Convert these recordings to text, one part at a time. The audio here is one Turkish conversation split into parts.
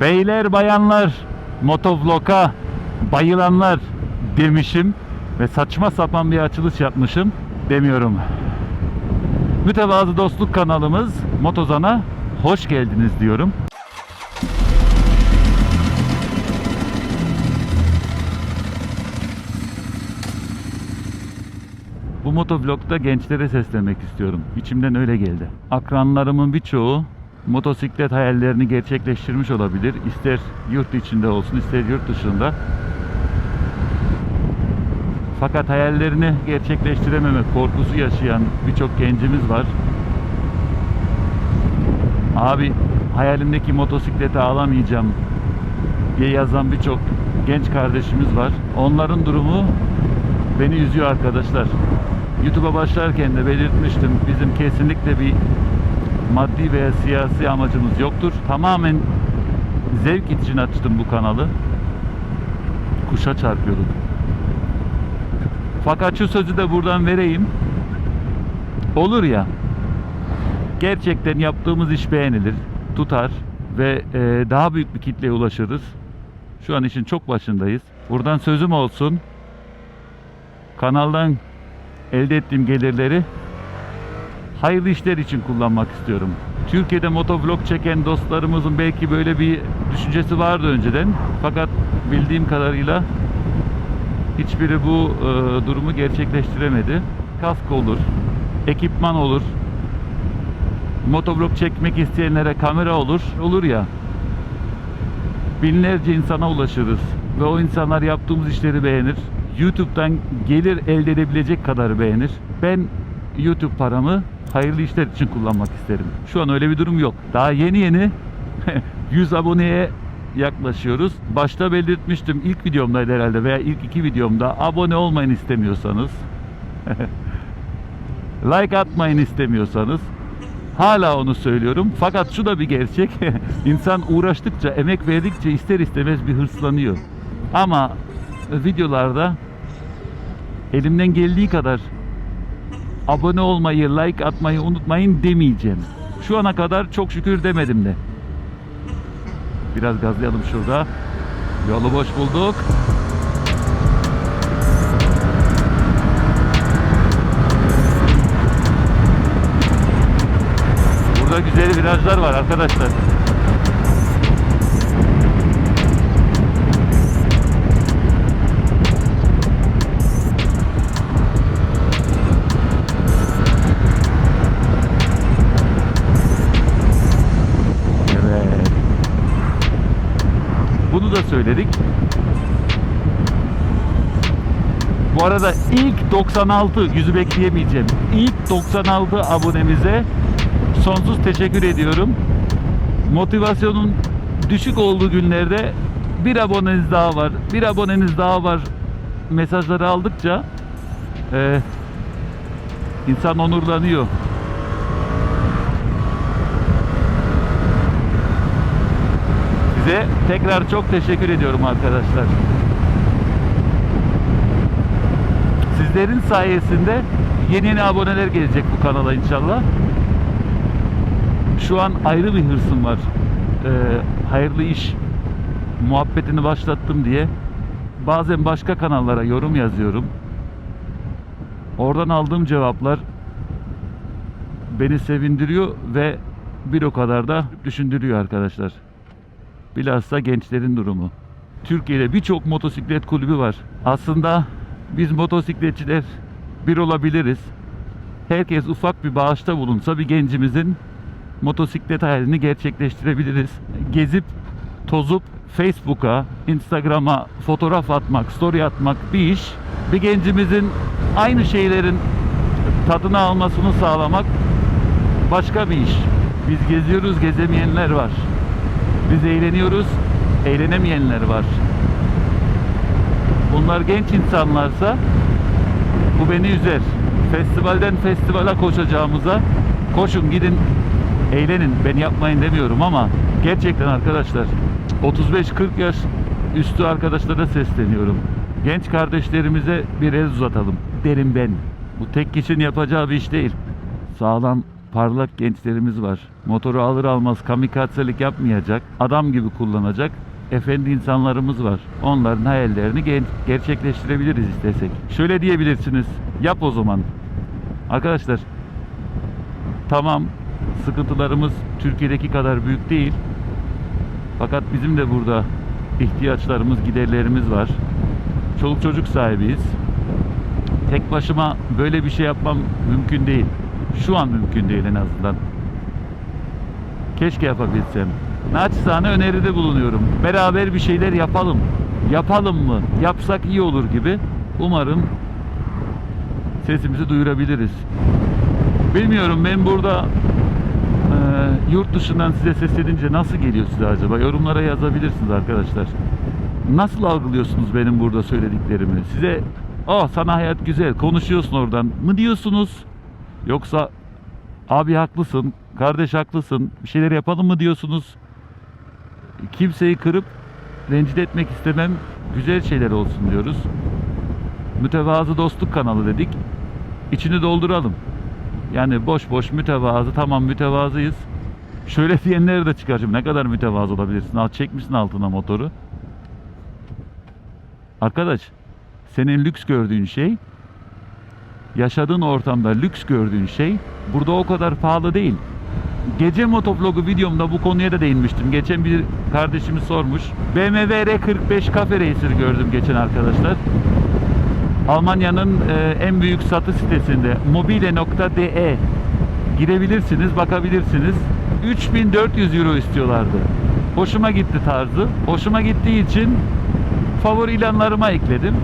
Beyler bayanlar motovloga bayılanlar demişim ve saçma sapan bir açılış yapmışım demiyorum. Mütevazı Dostluk kanalımız Motozan'a hoş geldiniz diyorum. Bu motovlogda gençlere seslenmek istiyorum. İçimden öyle geldi. Akranlarımın birçoğu motosiklet hayallerini gerçekleştirmiş olabilir. İster yurt içinde olsun, ister yurt dışında. Fakat hayallerini gerçekleştirememe korkusu yaşayan birçok gencimiz var. Abi hayalimdeki motosikleti alamayacağım diye yazan birçok genç kardeşimiz var. Onların durumu beni üzüyor arkadaşlar. YouTube'a başlarken de belirtmiştim. Bizim kesinlikle bir maddi veya siyasi amacımız yoktur. Tamamen zevk için açtım bu kanalı. Kuşa çarpıyorduk. Fakat şu sözü de buradan vereyim. Olur ya. Gerçekten yaptığımız iş beğenilir, tutar ve e, daha büyük bir kitleye ulaşırız. Şu an işin çok başındayız. Buradan sözüm olsun. Kanaldan elde ettiğim gelirleri hayırlı işler için kullanmak istiyorum. Türkiye'de motovlog çeken dostlarımızın belki böyle bir düşüncesi vardı önceden. Fakat bildiğim kadarıyla hiçbiri bu e, durumu gerçekleştiremedi. Kask olur, ekipman olur, motovlog çekmek isteyenlere kamera olur, olur ya. Binlerce insana ulaşırız ve o insanlar yaptığımız işleri beğenir. YouTube'dan gelir elde edebilecek kadar beğenir. Ben YouTube paramı hayırlı işler için kullanmak isterim. Şu an öyle bir durum yok. Daha yeni yeni 100 aboneye yaklaşıyoruz. Başta belirtmiştim ilk videomdaydı herhalde veya ilk iki videomda abone olmayın istemiyorsanız like atmayın istemiyorsanız hala onu söylüyorum. Fakat şu da bir gerçek. İnsan uğraştıkça, emek verdikçe ister istemez bir hırslanıyor. Ama videolarda elimden geldiği kadar abone olmayı, like atmayı unutmayın demeyeceğim. Şu ana kadar çok şükür demedim de. Biraz gazlayalım şurada. Yolu boş bulduk. Burada güzel virajlar var arkadaşlar. Da söyledik. Bu arada ilk 96 yüzü bekleyemeyeceğim. İlk 96 abonemize sonsuz teşekkür ediyorum. Motivasyonun düşük olduğu günlerde bir aboneniz daha var, bir aboneniz daha var mesajları aldıkça e, insan onurlanıyor. Size tekrar çok teşekkür ediyorum arkadaşlar. Sizlerin sayesinde yeni yeni aboneler gelecek bu kanala inşallah. Şu an ayrı bir hırsım var. Ee, hayırlı iş muhabbetini başlattım diye. Bazen başka kanallara yorum yazıyorum. Oradan aldığım cevaplar beni sevindiriyor ve bir o kadar da düşündürüyor arkadaşlar. Bilhassa gençlerin durumu. Türkiye'de birçok motosiklet kulübü var. Aslında biz motosikletçiler bir olabiliriz. Herkes ufak bir bağışta bulunsa bir gencimizin motosiklet hayalini gerçekleştirebiliriz. Gezip, tozup Facebook'a, Instagram'a fotoğraf atmak, story atmak bir iş. Bir gencimizin aynı şeylerin tadını almasını sağlamak başka bir iş. Biz geziyoruz, gezemeyenler var. Biz eğleniyoruz, eğlenemeyenler var. Bunlar genç insanlarsa bu beni üzer. Festivalden festivale koşacağımıza koşun gidin eğlenin. Ben yapmayın demiyorum ama gerçekten arkadaşlar 35-40 yaş üstü arkadaşlara sesleniyorum. Genç kardeşlerimize bir el uzatalım derim ben. Bu tek kişinin yapacağı bir iş değil. Sağlam parlak gençlerimiz var. Motoru alır almaz kamikazelik yapmayacak, adam gibi kullanacak efendi insanlarımız var. Onların hayallerini gerçekleştirebiliriz istesek. Şöyle diyebilirsiniz. Yap o zaman. Arkadaşlar tamam sıkıntılarımız Türkiye'deki kadar büyük değil. Fakat bizim de burada ihtiyaçlarımız, giderlerimiz var. Çoluk çocuk sahibiyiz. Tek başıma böyle bir şey yapmam mümkün değil. Şu an mümkün değil en azından. Keşke yapabilsem. Naçizane öneride bulunuyorum. Beraber bir şeyler yapalım. Yapalım mı? Yapsak iyi olur gibi. Umarım sesimizi duyurabiliriz. Bilmiyorum ben burada e, yurt dışından size seslenince nasıl geliyor size acaba? Yorumlara yazabilirsiniz arkadaşlar. Nasıl algılıyorsunuz benim burada söylediklerimi? Size oh sana hayat güzel konuşuyorsun oradan mı diyorsunuz? Yoksa abi haklısın, kardeş haklısın, bir şeyler yapalım mı diyorsunuz? Kimseyi kırıp rencide etmek istemem, güzel şeyler olsun diyoruz. Mütevazı dostluk kanalı dedik. İçini dolduralım. Yani boş boş mütevazı, tamam mütevazıyız. Şöyle diyenleri de çıkar şimdi. Ne kadar mütevazı olabilirsin? Al çekmişsin altına motoru. Arkadaş, senin lüks gördüğün şey, yaşadığın ortamda lüks gördüğün şey burada o kadar pahalı değil. Gece motovlogu videomda bu konuya da değinmiştim. Geçen bir kardeşimiz sormuş. BMW R45 Cafe Racer gördüm geçen arkadaşlar. Almanya'nın e, en büyük satış sitesinde mobile.de girebilirsiniz, bakabilirsiniz. 3400 euro istiyorlardı. Hoşuma gitti tarzı. Hoşuma gittiği için favori ilanlarıma ekledim.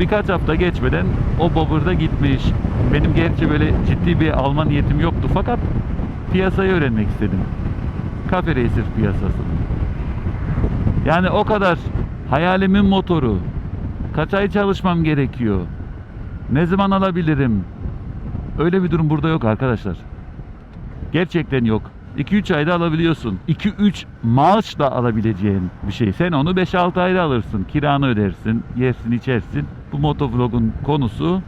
Birkaç hafta geçmeden o bobber'da gitmiş. Benim gerçi böyle ciddi bir alma niyetim yoktu fakat piyasayı öğrenmek istedim. Cafe Racer piyasası. Yani o kadar hayalimin motoru. Kaç ay çalışmam gerekiyor? Ne zaman alabilirim? Öyle bir durum burada yok arkadaşlar. Gerçekten yok. 2-3 ayda alabiliyorsun. 2-3 maaşla alabileceğin bir şey. Sen onu 5-6 ayda alırsın. Kiranı ödersin, yersin, içersin. Bu motovlogun konusu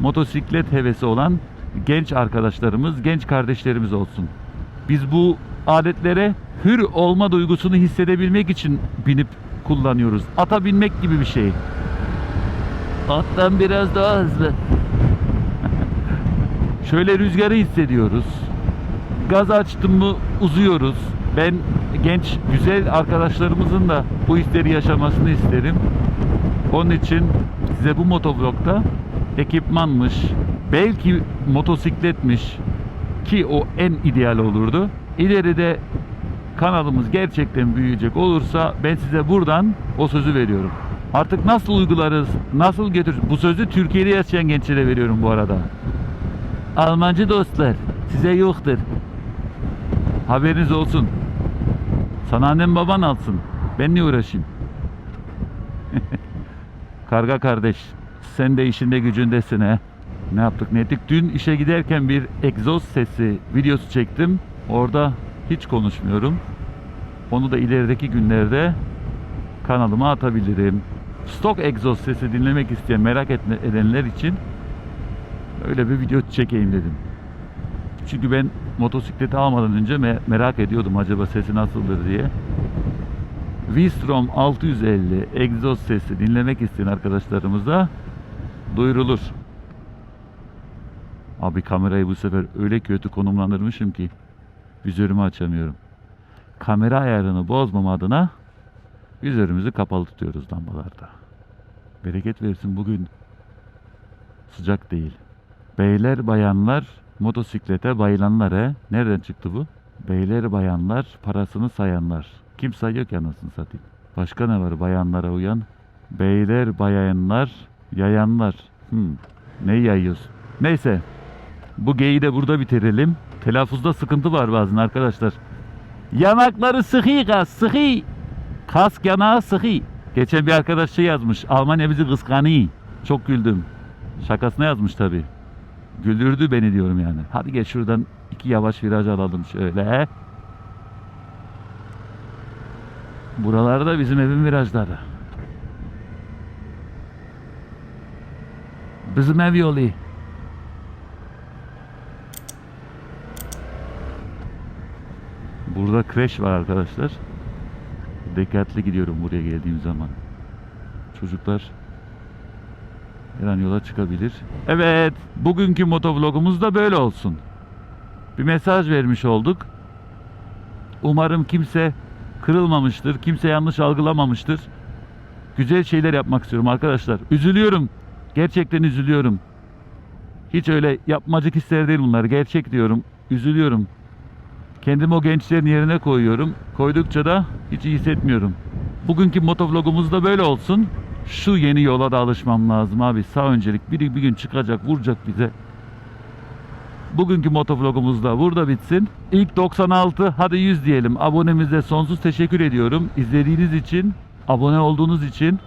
motosiklet hevesi olan genç arkadaşlarımız, genç kardeşlerimiz olsun. Biz bu aletlere hür olma duygusunu hissedebilmek için binip kullanıyoruz. Ata binmek gibi bir şey. Attan biraz daha hızlı. Şöyle rüzgarı hissediyoruz. Gaz açtım mı uzuyoruz. Ben genç güzel arkadaşlarımızın da bu hisleri yaşamasını isterim. Onun için size bu motovlogda ekipmanmış, belki motosikletmiş ki o en ideal olurdu. İleride kanalımız gerçekten büyüyecek olursa ben size buradan o sözü veriyorum. Artık nasıl uygularız, nasıl götürürüz? Bu sözü Türkiye'de yaşayan gençlere veriyorum bu arada. Almancı dostlar size yoktur. Haberiniz olsun. Sana annem baban alsın. Ben niye uğraşayım? Karga kardeş sen de işinde gücündesin he. Ne yaptık ne ettik? Dün işe giderken bir egzoz sesi videosu çektim. Orada hiç konuşmuyorum. Onu da ilerideki günlerde kanalıma atabilirim. Stok egzoz sesi dinlemek isteyen, merak edenler için öyle bir video çekeyim dedim. Çünkü ben motosikleti almadan önce me- merak ediyordum acaba sesi nasıldır diye. V-Strom 650 egzoz sesi dinlemek isteyen arkadaşlarımıza duyurulur. Abi kamerayı bu sefer öyle kötü konumlandırmışım ki vizörümü açamıyorum. Kamera ayarını bozmam adına vizörümüzü kapalı tutuyoruz lambalarda. Bereket versin bugün sıcak değil. Beyler bayanlar motosiklete bayılanlar. Nereden çıktı bu? Beyler bayanlar parasını sayanlar. Kim sayıyor ki anasını satayım. Başka ne var bayanlara uyan? Beyler bayanlar yayanlar. Hmm. Ne yayıyorsun? Neyse. Bu geyi de burada bitirelim. Telaffuzda sıkıntı var bazen arkadaşlar. Yanakları sıkı kas sıkı. Kask yanağı sıkı. Geçen bir arkadaş şey yazmış. Almanya bizi kıskanıyor. Çok güldüm. Şakasına yazmış tabi. Güldürdü beni diyorum yani. Hadi geç şuradan iki yavaş viraj alalım şöyle. Buralarda bizim evin virajları. Bizim ev yolu. Burada kreş var arkadaşlar. Dikkatli gidiyorum buraya geldiğim zaman. Çocuklar her an yola çıkabilir. Evet, bugünkü motovlogumuz da böyle olsun. Bir mesaj vermiş olduk. Umarım kimse kırılmamıştır, kimse yanlış algılamamıştır. Güzel şeyler yapmak istiyorum arkadaşlar. Üzülüyorum. Gerçekten üzülüyorum. Hiç öyle yapmacık hisler değil bunlar. Gerçek diyorum. Üzülüyorum. Kendimi o gençlerin yerine koyuyorum. Koydukça da hiç iyi hissetmiyorum. Bugünkü motovlogumuz da böyle olsun. Şu yeni yola da alışmam lazım abi. Sağ öncelik biri bir gün çıkacak, vuracak bize. Bugünkü motovlogumuz da burada bitsin. İlk 96 hadi 100 diyelim. Abonemize sonsuz teşekkür ediyorum. İzlediğiniz için, abone olduğunuz için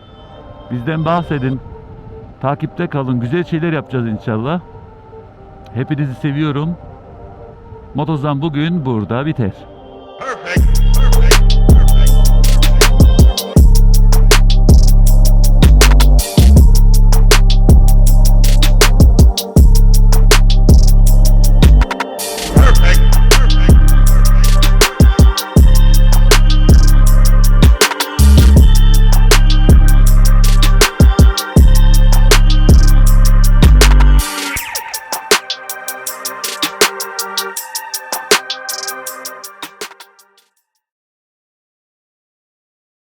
bizden bahsedin. Takipte kalın. Güzel şeyler yapacağız inşallah. Hepinizi seviyorum. Motozan bugün burada biter. Perfect.